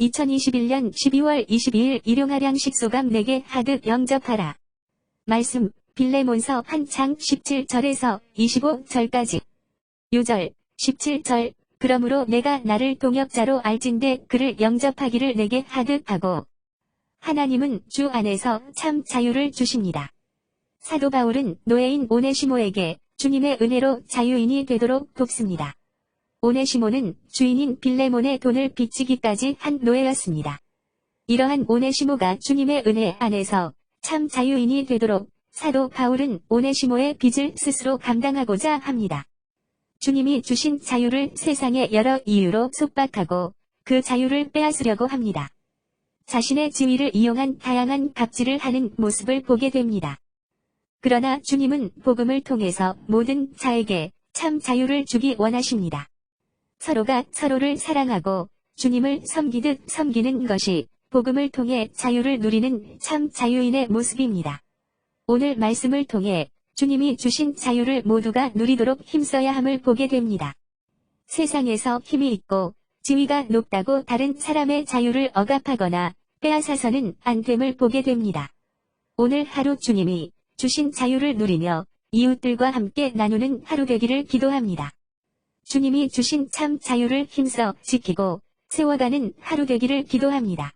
2021년 12월 22일 일용하량 식소감 4개 하듯 영접하라. 말씀 빌레몬서 한창 17절에서 25절까지 요절 17절 그러므로 내가 나를 동역자로 알진대 그를 영접하기를 내게 하듯 하고 하나님은 주 안에서 참 자유를 주십니다. 사도 바울은 노예인 오네시모에게 주님의 은혜로 자유인이 되도록 돕습니다. 오네시모는 주인인 빌레몬의 돈을 빚지기까지 한 노예였습니다. 이러한 오네시모가 주님의 은혜 안에서 참 자유인이 되도록 사도 바울은 오네시모의 빚을 스스로 감당하고자 합니다. 주님이 주신 자유를 세상의 여러 이유로 속박하고 그 자유를 빼앗으려고 합니다. 자신의 지위를 이용한 다양한 갑질을 하는 모습을 보게 됩니다. 그러나 주님은 복음을 통해서 모든 자에게 참 자유를 주기 원하십니다. 서로가 서로를 사랑하고 주님을 섬기듯 섬기는 것이 복음을 통해 자유를 누리는 참 자유인의 모습입니다. 오늘 말씀을 통해 주님이 주신 자유를 모두가 누리도록 힘써야 함을 보게 됩니다. 세상에서 힘이 있고 지위가 높다고 다른 사람의 자유를 억압하거나 빼앗아서는 안 됨을 보게 됩니다. 오늘 하루 주님이 주신 자유를 누리며 이웃들과 함께 나누는 하루 되기를 기도합니다. 주님이 주신 참 자유를 힘써 지키고 세워가는 하루 되기를 기도합니다.